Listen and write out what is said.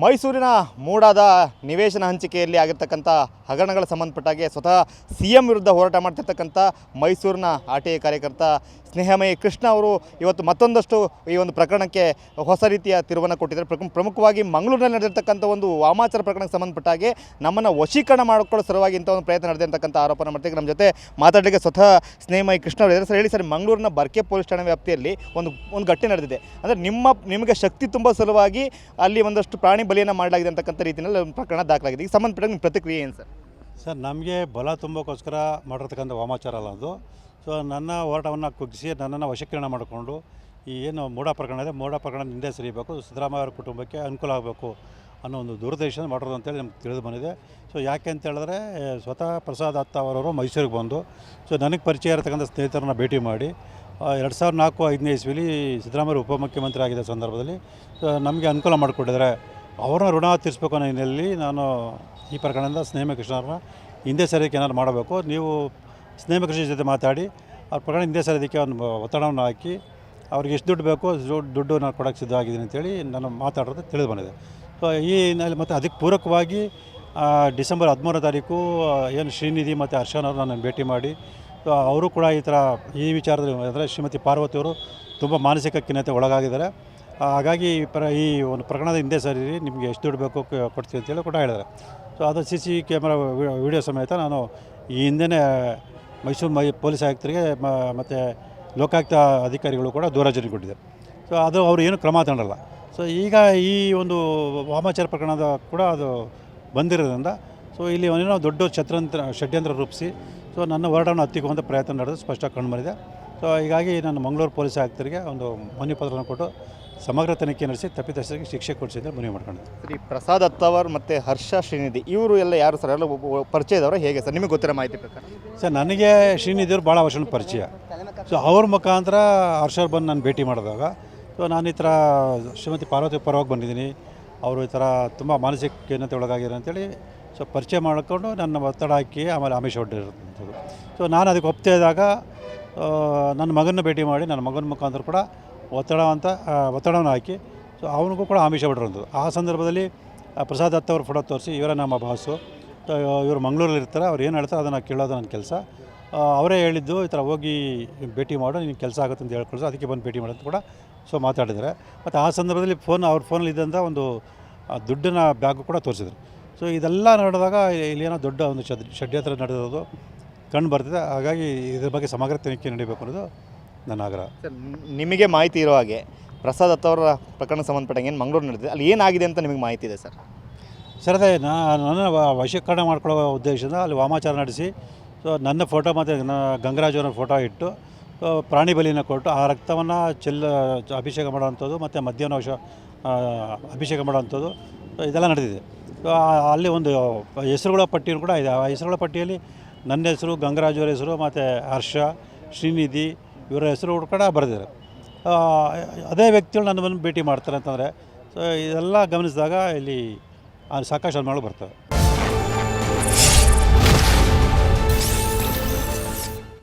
ಮೈಸೂರಿನ ಮೂಡಾದ ನಿವೇಶನ ಹಂಚಿಕೆಯಲ್ಲಿ ಆಗಿರ್ತಕ್ಕಂಥ ಹಗರಣಗಳ ಸಂಬಂಧಪಟ್ಟಾಗೆ ಸ್ವತಃ ಸಿ ಎಂ ವಿರುದ್ಧ ಹೋರಾಟ ಮಾಡ್ತಿರ್ತಕ್ಕಂಥ ಮೈಸೂರಿನ ಆರ್ ಟಿ ಐ ಕಾರ್ಯಕರ್ತ ಸ್ನೇಹಮಯಿ ಕೃಷ್ಣ ಅವರು ಇವತ್ತು ಮತ್ತೊಂದಷ್ಟು ಈ ಒಂದು ಪ್ರಕರಣಕ್ಕೆ ಹೊಸ ರೀತಿಯ ತಿರುವನ್ನು ಕೊಟ್ಟಿದ್ದಾರೆ. ಪ್ರಮುಖ ಪ್ರಮುಖವಾಗಿ ಮಂಗಳೂರಿನಲ್ಲಿ ನಡೆದಿರ್ತಕ್ಕಂಥ ಒಂದು ವಾಮಾಚಾರ ಪ್ರಕರಣಕ್ಕೆ ಸಂಬಂಧಪಟ್ಟಾಗೆ ನಮ್ಮನ್ನು ವಶೀಕರಣ ಮಾಡಿಕೊಳ್ಳೋ ಸಲುವಾಗಿ ಇಂಥ ಒಂದು ಪ್ರಯತ್ನ ನಡೆದಿರ್ತಕ್ಕಂಥ ಆರೋಪನ ಮಾಡ್ತೀವಿ. ನಮ್ಮ ಜೊತೆ ಮಾತಾಡಲಿಕ್ಕೆ ಸ್ವತಃ ಸ್ನೇಹಮಯಿ ಕೃಷ್ಣ ಅವರು ಸರ್, ಹೇಳಿ ಸರ್, ಮಂಗಳೂರಿನ ಬರ್ಕೆ ಪೊಲೀಸ್ ಠಾಣೆ ವ್ಯಾಪ್ತಿಯಲ್ಲಿ ಒಂದು ಒಂದು ಘಟನೆ ನಡೆದಿದೆ. ಅಂದರೆ ನಿಮ್ಮ, ನಿಮಗೆ ಶಕ್ತಿ ತುಂಬ ಸಲುವಾಗಿ ಅಲ್ಲಿ ಒಂದಷ್ಟು ಪ್ರಾಣಿ ಬಲಿಯನ್ನು ಮಾಡಲಾಗಿದೆ ಅಂತಕ್ಕಂಥ ರೀತಿಯಲ್ಲಿ ಒಂದು ಪ್ರಕರಣ ದಾಖಲಾಗಿದೆ. ಈಗ ಸಂಬಂಧಪಟ್ಟ ನಿಮ್ಮ ಪ್ರತಿಕ್ರಿಯೆ ಏನು ಸರ್? ಸರ್, ನಮಗೆ ಬಲ ತುಂಬೋಕ್ಕೋಸ್ಕರ ಮಾಡಿರ್ತಕ್ಕಂಥ ವಾಮಾಚಾರ ಅಲ್ಲ ಅದು. ಸೊ ನನ್ನ ಹೋರಾಟವನ್ನು ಕುಗ್ಗಿಸಿ ನನ್ನನ್ನು ವಶೀಕರಣ ಮಾಡಿಕೊಂಡು ಈ ಏನು ಮೂಡ ಪ್ರಕರಣ ಇದೆ, ಮೂಡ ಪ್ರಕರಣ ಹಿಂದೆ ಸರಿಬೇಕು, ಸಿದ್ದರಾಮಯ್ಯ ಅವರ ಕುಟುಂಬಕ್ಕೆ ಅನುಕೂಲ ಆಗಬೇಕು ಅನ್ನೋ ಒಂದು ದುರುದ್ದೇಶ ಮಾಡೋದು ಅಂತೇಳಿ ನಮ್ಗೆ ತಿಳಿದು ಬಂದಿದೆ. ಸೊ ಯಾಕೆ ಅಂತ ಹೇಳಿದ್ರೆ ಸ್ವತಃ ಪ್ರಸಾದ್ ಅತ್ತ ಅವರವರು ಮೈಸೂರಿಗೆ ಬಂದು ಸೊ ನನಗೆ ಪರಿಚಯ ಇರತಕ್ಕಂಥ ಸ್ನೇಹಿತರನ್ನ ಭೇಟಿ ಮಾಡಿ ಎರಡು ಸಾವಿರದ ನಾಲ್ಕು, ಐದನೇ ಇಸ್ವಿಲಿ ಸಿದ್ದರಾಮಯ್ಯ ಉಪಮುಖ್ಯಮಂತ್ರಿ ಆಗಿದ್ದ ಸಂದರ್ಭದಲ್ಲಿ ನಮಗೆ ಅನುಕೂಲ ಮಾಡಿಕೊಟ್ಟಿದ್ದಾರೆ. ಅವ್ರನ್ನ ಋಣ ತೀರಿಸ್ಬೇಕು ಅನ್ನೋ ಹಿನ್ನೆಲೆಯಲ್ಲಿ ನಾನು ಈ ಪ್ರಕರಣದಿಂದ ಸ್ನೇಹ ಕೃಷ್ಣರನ್ನ ಹಿಂದೆ ಸರಿಯೋಕ್ಕೆ ಏನಾದ್ರು ಮಾಡಬೇಕು. ನೀವು ಸ್ನೇಹ ಕೃಷ್ಣ ಜೊತೆ ಮಾತಾಡಿ, ಅವ್ರ ಪ್ರಕರಣ ಹಿಂದೆ ಸರಿಯೋದಕ್ಕೆ ಒಂದು ಒತ್ತಡವನ್ನು ಹಾಕಿ, ಅವ್ರಿಗೆ ಎಷ್ಟು ದುಡ್ಡು ಬೇಕೋ ದುಡ್ಡು ನಾನು ಕೊಡೋಕ್ಕೆ ಸಿದ್ಧ ಆಗಿದ್ದೀನಿ ಅಂತೇಳಿ ನಾನು ಮಾತಾಡೋದು ತಿಳಿದು ಬಂದಿದೆ. ಸೊ ಈ ಹಿನ್ನೆಲೆ ಮತ್ತು ಅದಕ್ಕೆ ಪೂರಕವಾಗಿ ಡಿಸೆಂಬರ್ ಹದಿಮೂರನೇ ತಾರೀಕು ಏನು ಶ್ರೀನಿಧಿ ಮತ್ತು ಹರ್ಷನವ್ರು ನಾನು ಭೇಟಿ ಮಾಡಿ, ಸೊ, ಅವರು ಕೂಡ ಈ ಥರ ಈ ವಿಚಾರದಲ್ಲಿ ಅಂದರೆ ಶ್ರೀಮತಿ ಪಾರ್ವತಿಯವರು ತುಂಬ ಮಾನಸಿಕ ಖಿನ್ನತೆ ಒಳಗಾಗಿದ್ದಾರೆ. ಹಾಗಾಗಿ ಪ್ರ ಈ ಒಂದು ಪ್ರಕರಣದ ಹಿಂದೆ ಸರಿ ನಿಮಗೆ ಎಷ್ಟು ದುಡ್ಡು ಬೇಕು ಕೊಡ್ತೀವಿ ಅಂತೇಳಿ ಕೂಡ ಹೇಳಿದ್ರೆ ಸೊ ಅದು ಸಿ ಸಿ ಕ್ಯಾಮ್ರಾ ವಿಡಿಯೋ ಸಮೇತ ನಾನು ಈ ಹಿಂದೆನೇ ಮೈಸೂರು ಮೈ ಪೊಲೀಸ್ ಆಯುಕ್ತರಿಗೆ ಮತ್ತು ಲೋಕಾಯುಕ್ತ ಅಧಿಕಾರಿಗಳು ಕೂಡ ದೂರವಾಣಿ ಕೊಟ್ಟಿದೆ ಸೊ ಅದು ಅವರು ಏನು ಕ್ರಮ ತಗೊಂಡಲ್ಲ. ಸೊ ಈಗ ಈ ಒಂದು ವಾಮಾಚಾರ ಪ್ರಕರಣದ ಕೂಡ ಅದು ಬಂದಿರೋದ್ರಿಂದ ಸೊ ಇಲ್ಲಿ ಏನೋ ದೊಡ್ಡ ಛತ್ರಂತ್ರ ಷಡ್ಯಂತ್ರ ರೂಪಿಸಿ ಸೊ ನನ್ನ ಹೋರಾಟವನ್ನು ಹತ್ತಿಕ್ಕುವಂಥ ಪ್ರಯತ್ನ ನಡೆದು ಸ್ಪಷ್ಟ ಕಂಡುಬಂದಿದೆ ಸೊ ಹೀಗಾಗಿ ನಾನು ಮಂಗಳೂರು ಪೊಲೀಸ್ ಆಯುಕ್ತರಿಗೆ ಒಂದು ಮನವಿ ಪತ್ರನ ಕೊಟ್ಟು ಸಮಗ್ರ ತನಿಖೆ ನಡೆಸಿ ತಪ್ಪಿತಸ್ಥರಿಗೆ ಶಿಕ್ಷೆ ಕೊಡಿಸಿದ್ರೆ ಮನವಿ ಮಾಡ್ಕೊಂಡಿದ್ದೆ ಸರಿ ಈ ಪ್ರಸಾದ್ ಅತ್ತವರ್ ಮತ್ತು ಹರ್ಷ ಶ್ರೀನಿಧಿ ಇವರು ಎಲ್ಲ ಯಾರು ಸರ್? ಎಲ್ಲ ಒಬ್ಬ ಪರಿಚಯದವರು ಹೇಗೆ ಸರ್? ನಿಮಗೆ ಗೊತ್ತಿರೋ ಮಾಹಿತಿ ಪ್ರಕಾರ ಸರ್ ನನಗೆ ಶ್ರೀನಿಧಿಯವರು ಭಾಳ ವರ್ಷ ಪರಿಚಯ. ಸೊ ಅವ್ರ ಮುಖಾಂತರ ಹರ್ಷರ್ ಬಂದು ನಾನು ಭೇಟಿ ಮಾಡಿದಾಗ ಸೊ ನಾನು ಈ ಥರ ಶ್ರೀಮತಿ ಪಾರ್ವತಿ ಪರವಾಗಿ ಬಂದಿದ್ದೀನಿ. ಅವರು ಈ ಥರ ತುಂಬ ಮಾನಸಿಕ ಖಿನ್ನತೆ ಒಳಗಾಗಿರೋ ಅಂತೇಳಿ ಸೊ ಪರಿಚಯ ಮಾಡಿಕೊಂಡು ನನ್ನ ಒತ್ತಡ ಹಾಕಿ ಆಮೇಲೆ ಆಮಿಷ ಹೊಡ್ಡಿರೋದು ಸೊ ನಾನು ಅದಕ್ಕೆ ಒಪ್ತಾ ಇದ್ದಾಗ ನನ್ನ ಮಗನ ಭೇಟಿ ಮಾಡಿ ನನ್ನ ಮಗನ ಮುಖಾಂತರ ಕೂಡ ಒತ್ತಡ ಅಂತ ಒತ್ತಡವನ್ನು ಹಾಕಿ, ಸೊ ಅವನಿಗೂ ಕೂಡ ಆಮಿಷ ಬಿಟ್ಟಿರೋದು. ಆ ಸಂದರ್ಭದಲ್ಲಿ ಪ್ರಸಾದ್ ದತ್ತ ಅವ್ರ ಫೋಟೋ ತೋರಿಸಿ, ಇವರ ನಮ್ಮ ಬಾಸು ಇವರು ಮಂಗಳೂರಲ್ಲಿ ಇರ್ತಾರೆ, ಅವ್ರು ಏನು ಹೇಳ್ತಾರೆ ಅದನ್ನು ಕೇಳೋದು ನನ್ನ ಕೆಲಸ. ಅವರೇ ಹೇಳಿದ್ದು, ಈ ಥರ ಹೋಗಿ ಭೇಟಿ ಮಾಡು ನಿನ್ನ ಕೆಲಸ ಆಗುತ್ತೆ ಅಂತ ಹೇಳ್ಕೊಳ್ಸು, ಅದಕ್ಕೆ ಬಂದು ಭೇಟಿ ಮಾಡೋದು ಕೂಡ, ಸೊ ಮಾತಾಡಿದ್ದಾರೆ. ಮತ್ತು ಆ ಸಂದರ್ಭದಲ್ಲಿ ಫೋನ್ ಅವ್ರ ಫೋನಲ್ಲಿ ಇದ್ದಂಥ ಒಂದು ದುಡ್ಡಿನ ಬ್ಯಾಗು ಕೂಡ ತೋರಿಸಿದ್ರು. ಸೊ ಇದೆಲ್ಲ ನಡೆದಾಗ ಇಲ್ಲಿ ಏನೋ ದೊಡ್ಡ ಒಂದು ಷಡ್, ಷಡ್ಯಂತ್ರ ನಡೆದಿರೋದು ಕಂಡು ಬರ್ತಿದೆ. ಹಾಗಾಗಿ ಇದ್ರ ಬಗ್ಗೆ ಸಮಗ್ರ ತನಿಖೆ ನಡೀಬೇಕು ಅನ್ನೋದು ನನ್ನ ಆಗ್ರಹ ಸರ್ ನಿಮಗೆ ಮಾಹಿತಿ ಇರೋ ಹಾಗೆ ಪ್ರಸಾದ್ ಅತ್ತವರ ಪ್ರಕರಣ ಸಂಬಂಧಪಟ್ಟಂಗೆ ಏನು ಮಂಗಳೂರು ನಡೆದಿದೆ ಅಲ್ಲಿ ಏನಾಗಿದೆ ಅಂತ ನಿಮಗೆ ಮಾಹಿತಿ ಇದೆ ಸರ್? ಸರ್ ಅದೇ ನಾನು ನನ್ನ ವಶೀಕರಣ ಮಾಡ್ಕೊಳ್ಳೋ ಉದ್ದೇಶದಿಂದ ಅಲ್ಲಿ ವಾಮಾಚಾರ ನಡೆಸಿ ಸೊ ನನ್ನ ಫೋಟೋ ಮತ್ತು ಗಂಗರಾಜ್ ಅವರ ಫೋಟೋ ಇಟ್ಟು ಪ್ರಾಣಿ ಬಲಿನ ಕೊಟ್ಟು ಆ ರಕ್ತವನ್ನು ಚೆಲ್ಲ ಅಭಿಷೇಕ ಮಾಡೋವಂಥದ್ದು ಮತ್ತು ಮಧ್ಯಾಹ್ನ ವಶ ಅಭಿಷೇಕ ಮಾಡೋವಂಥದ್ದು ಇದೆಲ್ಲ ನಡೆದಿದೆ. ಸೊ ಅಲ್ಲಿ ಒಂದು ಹೆಸರುಗಳ ಪಟ್ಟಿಯೂ ಕೂಡ ಇದೆ. ಆ ಹೆಸರುಗಳ ಪಟ್ಟಿಯಲ್ಲಿ ನನ್ನ ಹೆಸರು ಗಂಗರಾಜ್ ಅವರ ಹೆಸರು ಮತ್ತು ಹರ್ಷ ಶ್ರೀನಿಧಿ ಇವರ ಹೆಸರು ಹುಡ್ಕೊಂಡು ಬರೆದಿದ್ದಾರೆ. ಅದೇ ವ್ಯಕ್ತಿಗಳು ನನ್ನ ಬಂದು ಭೇಟಿ ಮಾಡ್ತಾರೆ ಅಂತಂದರೆ, ಸೊ, ಇದೆಲ್ಲ ಗಮನಿಸಿದಾಗ ಇಲ್ಲಿ ಸಾಕಷ್ಟು ಅನುಮಾನಗಳು ಬರ್ತವೆ